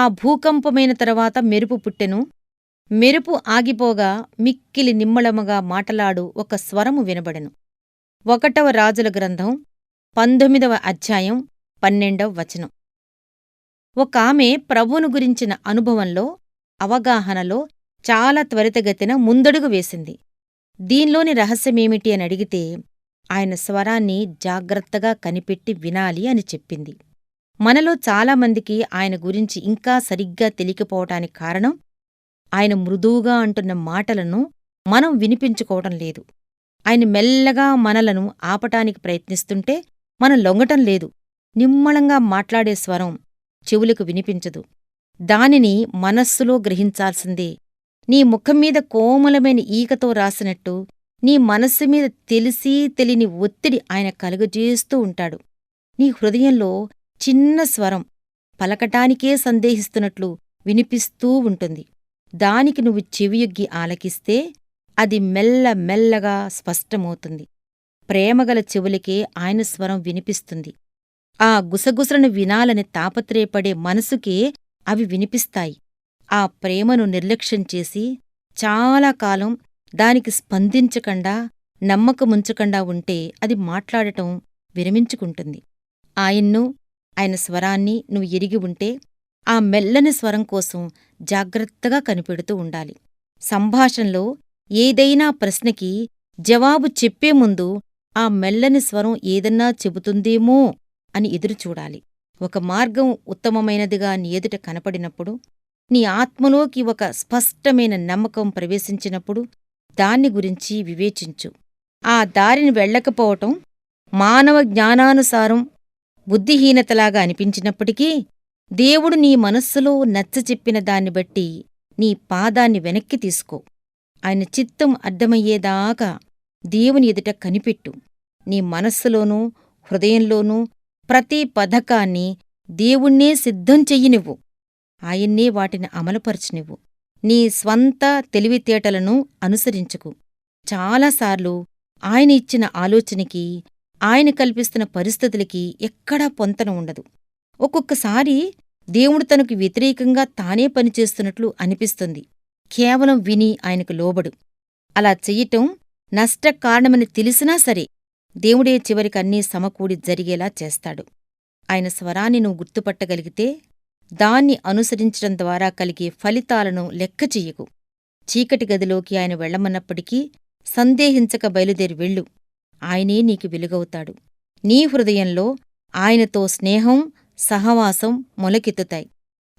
ఆ భూకంపమైన తరువాత మెరుపు పుట్టెను. మెరుపు ఆగిపోగా మిక్కిలి నిమ్మళముగా మాటలాడు ఒక స్వరము వినబడెను. ఒకటవ రాజుల గ్రంథం పంతొమ్మిదవ అధ్యాయం పన్నెండవ వచనం. ఒక ఆమె ప్రభువును గురించిన అనుభవంలో అవగాహనలో చాలా త్వరితగతిన ముందడుగు వేసింది. దీనిలోని రహస్యమేమిటి అని అడిగితే ఆయన స్వరాన్ని జాగ్రత్తగా కనిపెట్టి వినాలి అని చెప్పింది. మనలో చాలామందికి ఆయన గురించి ఇంకా సరిగ్గా తెలియకపోవటానికి కారణం ఆయన మృదువుగా అంటున్న మాటలను మనం వినిపించుకోవటం లేదు. ఆయన మెల్లగా మనలను ఆపటానికి ప్రయత్నిస్తుంటే మనం లొంగటం లేదు. నిమ్మళంగా మాట్లాడే స్వరం చెవులకు వినిపించదు. దానిని మనస్సులో గ్రహించాల్సిందే. నీ ముఖంమీద కోమలమైన ఈకతో రాసినట్టు నీ మనస్సు మీద తెలిసీ తెలియని ఒత్తిడి ఆయన కలుగజేస్తూ ఉంటాడు. నీ హృదయంలో చిన్న స్వరం పలకటానికే సందేహిస్తున్నట్లు వినిపిస్తూ ఉంటుంది. దానికి నువ్వు చెవియొగ్గి ఆలకిస్తే అది మెల్ల మెల్లగా స్పష్టమవుతుంది. ప్రేమగల చెవులకే ఆయన స్వరం వినిపిస్తుంది. ఆ గుసగుసలను వినాలని తాపత్రయపడే మనసుకే అవి వినిపిస్తాయి. ఆ ప్రేమను నిర్లక్ష్యం చేసి చాలా కాలం దానికి స్పందించకుండా నమ్మకముంచకుండా ఉంటే అది మాట్లాడటం విరమించుకుంటుంది. ఆయన్ను ఆయన స్వరాన్ని నువ్వు ఎరిగి ఉంటే ఆ మెల్లని స్వరం కోసం జాగ్రత్తగా కనిపెడుతూ ఉండాలి. సంభాషణలో ఏదైనా ప్రశ్నకి జవాబు చెప్పే ముందు ఆ మెల్లని స్వరం ఏదన్నా చెబుతుందేమో అని ఎదురుచూడాలి ఒక మార్గం ఉత్తమమైనదిగా నీ ఎదుట కనపడినప్పుడు నీ ఆత్మలోకి ఒక స్పష్టమైన నమ్మకం ప్రవేశించినప్పుడు దాన్ని గురించి వివేచించు. ఆ దారిని వెళ్ళకపోవటం మానవ జ్ఞానానుసారం బుద్ధిహీనతలాగా అనిపించినప్పటికీ దేవుడు నీ మనస్సులో నచ్చచెప్పిన దాన్ని బట్టి నీ పాదాన్ని వెనక్కి తీసుకో. ఆయన చిత్తం అర్థమయ్యేదాకా దేవుని ఎదుట కనిపెట్టు. నీ మనస్సులోనూ హృదయంలోనూ ప్రతి పథకాన్ని దేవుణ్ణే సిద్ధం చెయ్యినివ్వు. ఆయన్నే వాటిని అమలుపరచనివ్వు. నీ స్వంత తెలివితేటలను అనుసరించుకు. చాలాసార్లు ఆయన ఇచ్చిన ఆలోచనకి ఆయన కల్పిస్తున్న పరిస్థితులకి ఎక్కడా పొంతన ఉండదు. ఒక్కొక్కసారి దేవుడు తనకు వ్యతిరేకంగా తానే పనిచేస్తున్నట్లు అనిపిస్తుంది. కేవలం విని ఆయనకు లోబడు. అలా చెయ్యటం నష్ట కారణమని తెలిసినా సరే దేవుడే చివరికి అన్నీ సమకూడి జరిగేలా చేస్తాడు. ఆయన స్వరాన్ని నువ్వు గుర్తుపట్టగలిగితే దాన్ని అనుసరించడం ద్వారా కలిగే ఫలితాలను లెక్క చెయ్యకు. చీకటి గదిలోకి ఆయన వెళ్ళమన్నప్పటికీ సందేహించక బయలుదేరి వెళ్ళు. ఆయనే నీకు వెలుగవుతాడు. నీ హృదయంలో ఆయనతో స్నేహం సహవాసం మొలకెత్తుతాయి.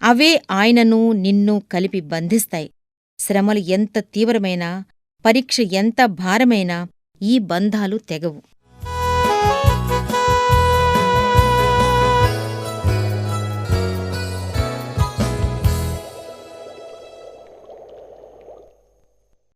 అవే ఆయనను నిన్ను కలిపి బంధిస్తాయి. శ్రమలు ఎంత తీవ్రమైనా పరీక్ష ఎంత భారమైనా ఈ బంధాలు తెగవు.